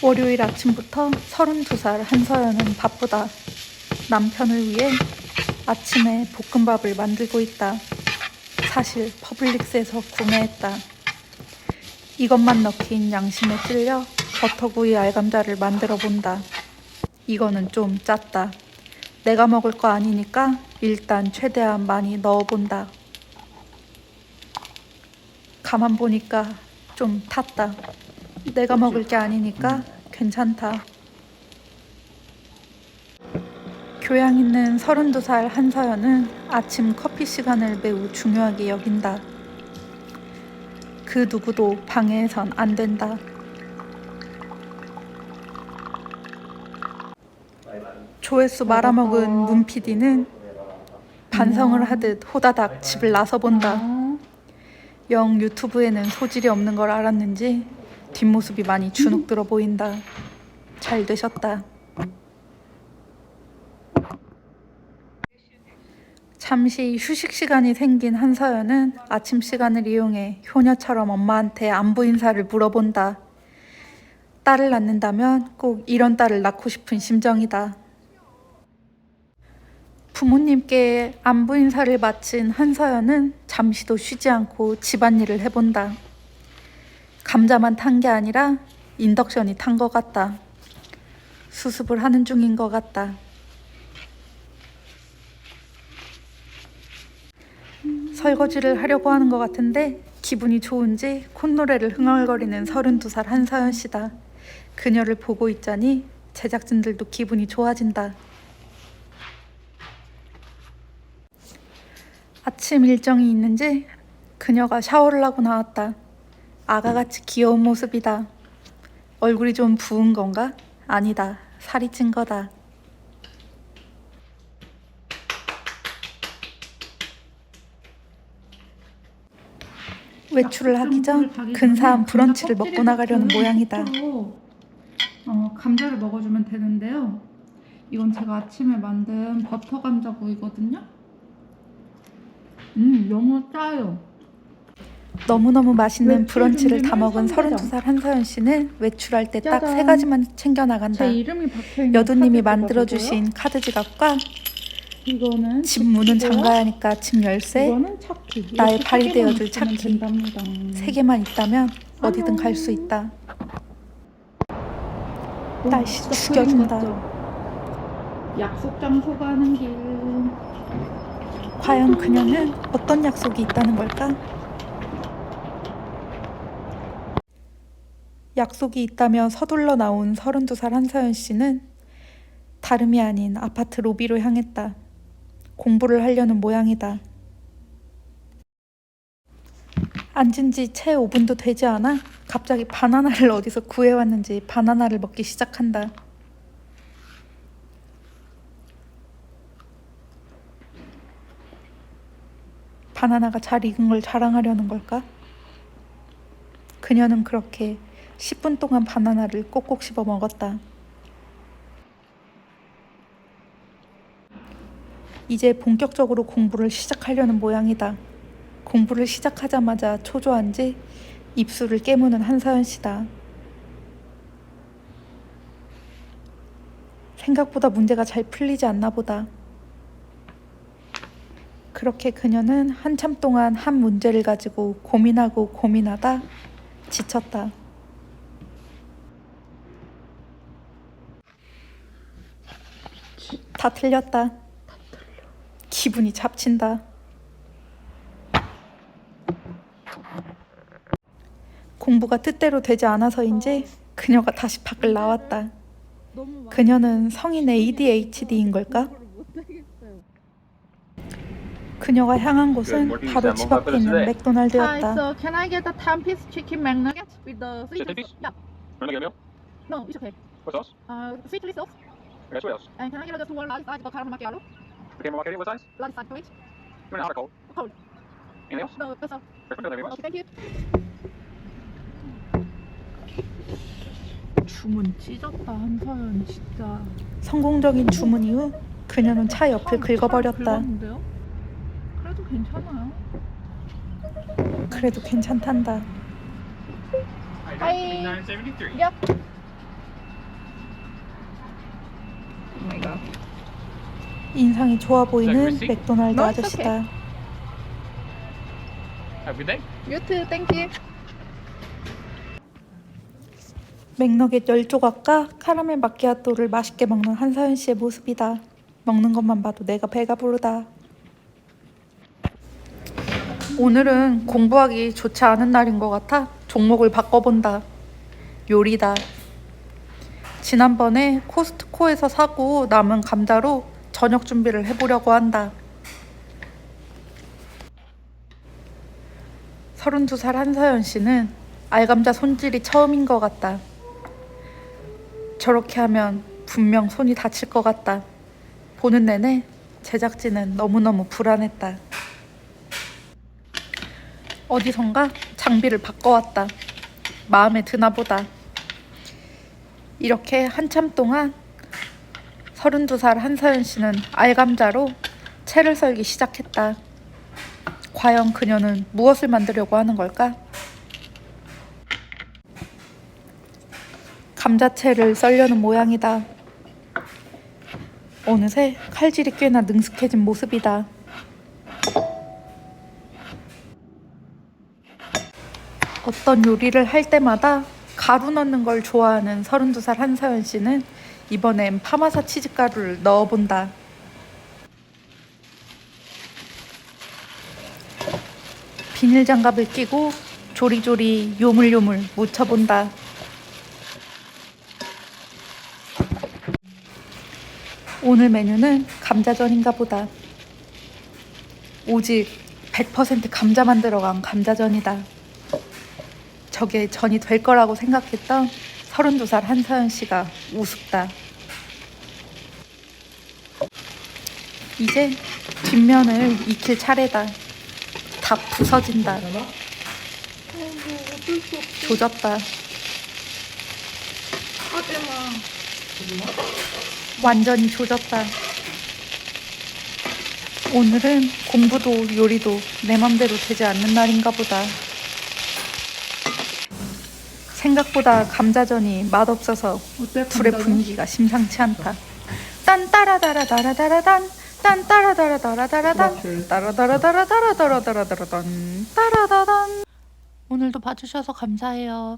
월요일 아침부터 32살 한서연은 바쁘다. 남편을 위해 아침에 볶음밥을 만들고 있다. 사실 퍼블릭스에서 구매했다. 이것만 넣긴 양심에 찔려 버터구이 알감자를 만들어 본다. 이거는 좀 짰다. 내가 먹을 거 아니니까 일단 최대한 많이 넣어본다. 가만 보니까 좀 탔다. 내가 먹을 게 아니니까 괜찮다. 교양 있는 32살 한서연은 아침 커피 시간을 매우 중요하게 여긴다. 그 누구도 방해해선 안 된다. 조회수 말아먹은 문 PD는 반성을 하듯 호다닥 집을 나서 본다. 영 유튜브에는 소질이 없는 걸 알았는지 뒷모습이 많이 주눅 들어 보인다. 잘 되셨다. 잠시 휴식 시간이 생긴 한서연은 아침 시간을 이용해 효녀처럼 엄마한테 안부 인사를 물어본다. 딸을 낳는다면 꼭 이런 딸을 낳고 싶은 심정이다. 부모님께 안부 인사를 마친 한서연은 잠시도 쉬지 않고 집안일을 해본다. 감자만 탄 게 아니라 인덕션이 탄 것 같다. 수습을 하는 중인 것 같다. 설거지를 하려고 하는 것 같은데 기분이 좋은지 콧노래를 흥얼거리는 32살 한서연 씨다. 그녀를 보고 있자니 제작진들도 기분이 좋아진다. 아침 일정이 있는지 그녀가 샤워를 하고 나왔다. 아가같이 귀여운 모습이다. 얼굴이 좀 부은 건가? 아니다. 살이 찐 거다. 외출을 하기 전 근사한 브런치를 먹고 나가려는 모양이다. 어, 감자를 먹어주면 되는데요. 이건 제가 아침에 만든 버터 감자구이거든요. 음, 너무 짜요. 너무너무 맛있는 브런치를 다 먹은 선배죠. 32살 한서연 씨는 외출할 때 딱 세. 가지만 챙겨 나간다. 여두님이 카드가 만들어 주신 카드 지갑과 이거는 집 문은. 잠가야 하니까 집 열쇠. 나의 발이 되어줄 차키. 세 개만 있다면 어디든 갈 수. 있다. 오, 날씨 죽여준다. 약속 장소 가는 길. 과연 그녀는 어떤 약속이 있다는 걸까? 약속이 있다며 서둘러 나온 32살 한서연 씨는 다름이 아닌 아파트 로비로 향했다. 공부를 하려는 모양이다. 앉은 지 채 5분도 되지 않아 갑자기 바나나를 어디서 구해왔는지 바나나를 먹기 시작한다. 바나나가 잘 익은 걸 자랑하려는 걸까? 그녀는 그렇게 10분 동안 바나나를 꼭꼭 씹어 먹었다. 이제 본격적으로 공부를 시작하려는 모양이다. 공부를 시작하자마자 초조한지 입술을 깨무는 한서연 씨다. 생각보다 문제가 잘 풀리지 않나 보다. 그렇게 그녀는 한참 동안 한 문제를 가지고 고민하고 고민하다 지쳤다. 다 틀렸다. 기분이 잡친다. 공부가 뜻대로 되지 않아서인지 그녀가 다시 밖을 나왔다. 그녀는 성인 ADHD인 걸까? 그녀가 향한 곳은 바로 집 앞에 있는 맥도날드였다. so can I get a 10 piece chicken McNugget with the sweet Chicken piece? Yeah. Want to get a meal? No, it's okay. What sauce? Uh, sweet chili sauce. What else? And can I get just one large size of caramel macchiato? Okay, more what size? Large size, please. You want hot or cold? Cold. Anything else? No, that's all. Okay, thank you. 주문 찢었다 한서연 진짜. 성공적인 주문 이후 그녀는 차 옆을 긁어버렸다. 긁었는데요? 그래도 괜찮아요. 그래도 괜찮단다. Hi. 973. Yep. My god. 인상이 좋아 보이는? 맥도날드 No, it's 아저씨다. Have a good day. You too, thank you. 맥너겟 10조각과 카라멜 마키아토를 맛있게 먹는 한사연 씨의 모습이다. 먹는 것만 봐도 내가 배가 부르다. 오늘은 공부하기 좋지 않은 날인 것 같아 종목을 바꿔본다. 요리다. 지난번에 코스트코에서 사고 남은 감자로 저녁 준비를 해보려고 한다. 32살 한사연 씨는 알감자 손질이 처음인 것 같다. 저렇게 하면 분명 손이 다칠 것 같다. 보는 내내 제작진은 너무너무 불안했다. 어디선가 장비를 바꿔왔다. 마음에 드나 보다. 이렇게 한참 동안 32살 한사연 씨는 알감자로 채를 썰기 시작했다. 과연 그녀는 무엇을 만들려고 하는 걸까? 감자채를 썰려는 모양이다. 어느새 칼질이 꽤나 능숙해진 모습이다. 어떤 요리를 할 때마다 가루 넣는 걸 좋아하는 32살 한사연 씨는 이번엔 파마사 치즈가루를 넣어본다. 비닐 장갑을 끼고 조리조리 요물요물 묻혀본다. 오늘 메뉴는 감자전인가 보다. 오직 100% 감자만 들어간 감자전이다. 저게 전이 될 거라고 생각했던 32살 한서연 씨가 우습다. 이제 뒷면을 익힐 차례다. 다 부서진다. 조졌다. 완전히 조졌다. 오늘은 공부도 요리도 내 맘대로 되지 않는 날인가 보다. 생각보다 감자전이 맛없어서? 둘의 분위기가 심상치 않다. 딴 따라다라 다라다라단 딴 따라다라 다라다라단 따라다라다라다라다라다라단 따라다단 오늘도 봐주셔서 감사해요.